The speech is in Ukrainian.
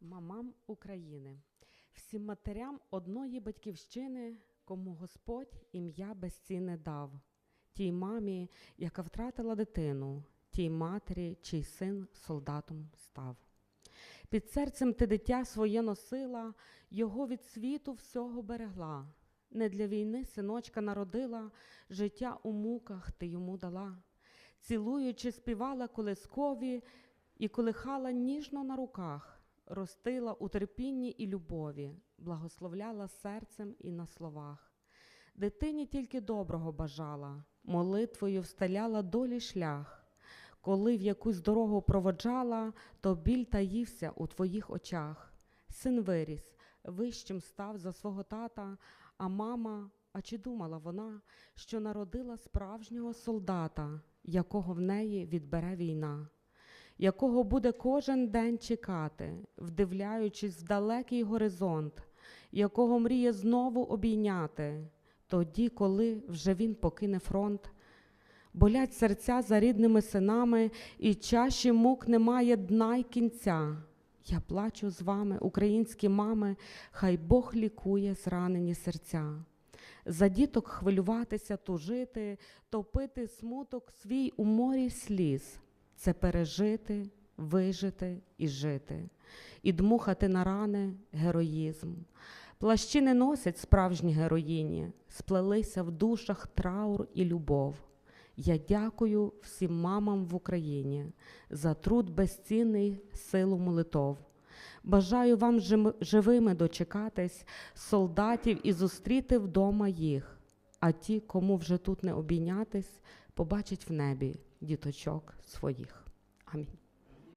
мамам України, всім матерям одної батьківщини, кому Господь ім'я безцінне дав, тій мамі, яка втратила дитину, тій матері, чий син солдатом став. Під серцем ти дитя своє носила, його від світу всього берегла. Не для війни синочка народила, життя у муках ти йому дала. Цілуючи, співала колискові і колихала ніжно на руках, ростила у терпінні і любові, благословляла серцем і на словах. Дитині тільки доброго бажала, молитвою всталяла долі шлях. Коли в якусь дорогу проводжала, то біль таївся у твоїх очах. Син виріс, вищим став за свого тата, а мама, а чи думала вона, що народила справжнього солдата, якого в неї відбере війна, якого буде кожен день чекати, вдивляючись в далекий горизонт, якого мріє знову обійняти, тоді, коли вже він покине фронт. Болять серця за рідними синами, і чаші мук немає дна й кінця. Я плачу з вами, українські мами, хай Бог лікує зранені серця. За діток хвилюватися, тужити, топити смуток свій у морі сліз. Це пережити, вижити і жити, і дмухати на рани героїзм. Плащі не носять справжні героїні, сплелися в душах траур і любов. Я дякую всім мамам в Україні за труд безцінний силу молитов. Бажаю вам живими дочекатись солдатів і зустріти вдома їх. А ті, кому вже тут не обійнятись, побачать в небі діточок своїх. Амінь.